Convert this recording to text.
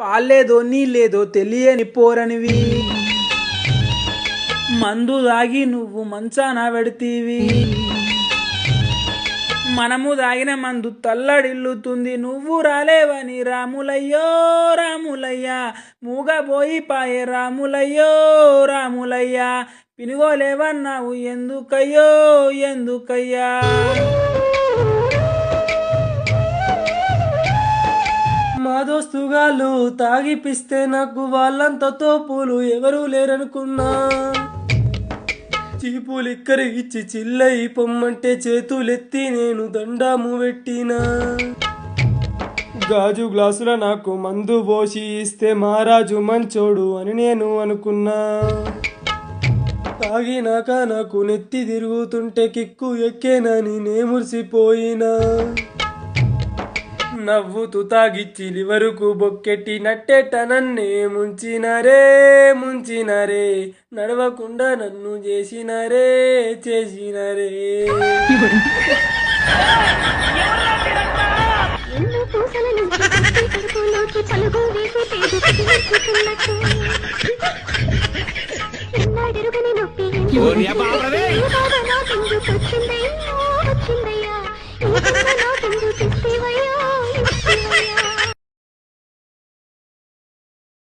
పాలేదో నీళ్ళేదో తెలియని పోరనివి. మందు దాగి నువ్వు మంచాన పెడితీవి. మనము దాగిన మందు తల్లడిల్లుతుంది. నువ్వు రాలేవని రాములయ్యో రాములయ్య. మూగబోయి పాయే రాములయ్యో రాములయ్య. పినుగోలేవన్నావు ఎందుకయ్యో ఎందుకయ్యా. దోస్తుగాళ్ళు తాగిపిస్తే నాకు వాళ్ళంత తోపులు ఎవరూ లేరనుకున్నా. చీపులు ఇక్కర ఇచ్చి చిల్లయి పొమ్మంటే చేతులెత్తి నేను దండాము పెట్టినా. గాజు గ్లాసుల నాకు మందు పోసి ఇస్తే మహారాజు మంచోడు అని నేను అనుకున్నా. తాగినాక నాకు నెత్తి తిరుగుతుంటే కిక్కు ఎక్కేనని నే మురిసిపోయినా. నవ్వుతూ తాగిచ్చి వరకు బొక్కెట్టి నట్టేట నన్నే ముంచినరే ముంచినరే. నడవకుండా నన్ను చేసినరే చేసినరే.